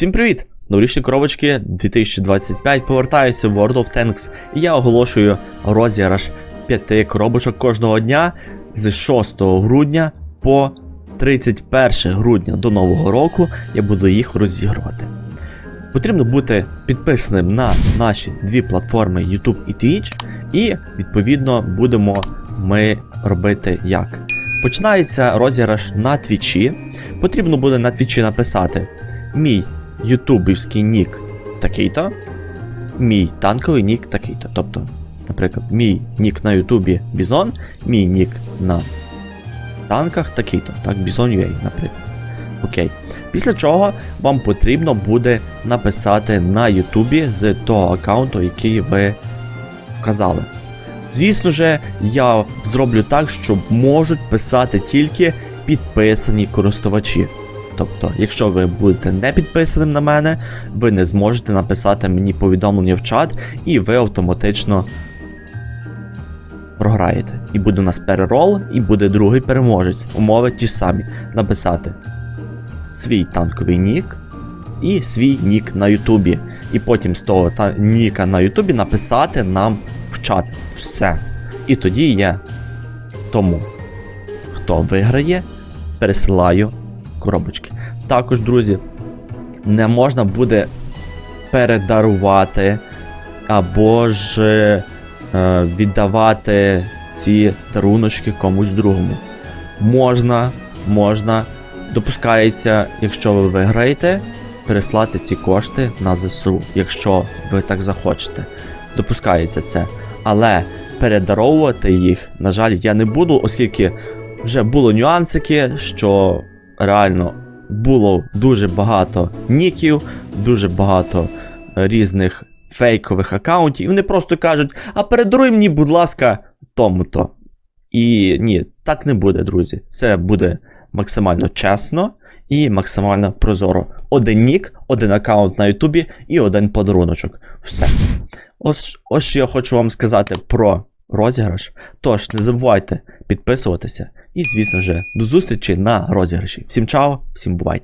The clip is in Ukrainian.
Усім привіт! Новорічні коробочки 2025 повертаються в World of Tanks, і я оголошую розіграш 5 коробочок кожного дня з 6 грудня по 31 грудня до Нового року. Я буду їх розігрувати. Потрібно бути підписаним на наші дві платформи YouTube і Twitch, і відповідно будемо ми робити як. Починається розіграш на твічі. Потрібно буде на твічі написати мій ютубівський нік такий-то, мій танковий нік такий-то. Тобто, наприклад, мій нік на Ютубі Бізон, мій нік на танках такий-то. Так, Бізон UA, наприклад. Окей. Після чого вам потрібно буде написати на Ютубі з того аккаунту, який ви вказали. Звісно же, я зроблю так, що можуть писати тільки підписані користувачі. Тобто, якщо ви будете не підписаним на мене, ви не зможете написати мені повідомлення в чат, і ви автоматично програєте. І буде у нас перерол, і буде другий переможець. Умови ті ж самі. Написати свій танковий нік і свій нік на Ютубі. І потім з того та ніка на Ютубі написати нам в чат. Все. І тоді я тому, хто виграє, пересилаю коробочки. Також, друзі, не можна буде передарувати або ж е, віддавати ці даруночки комусь другому. Можна, можна, допускається, якщо ви виграєте, переслати ці кошти на ЗСУ, якщо ви так захочете. Допускається це. Але передаровувати їх, на жаль, я не буду, оскільки вже було нюансики, що реально було дуже багато ніків, дуже багато е, різних фейкових аккаунтів, і вони просто кажуть: а передаруй мені, будь ласка, тому-то. І ні, так не буде, друзі. Це буде максимально чесно і максимально прозоро. Один нік, один аккаунт на Ютубі і один подаруночок. Все. Ось, ось що я хочу вам сказати про розіграш. Тож, не забувайте підписуватися. І, звісно ж, до зустрічі на розіграші. Всім чао, всім бувайте!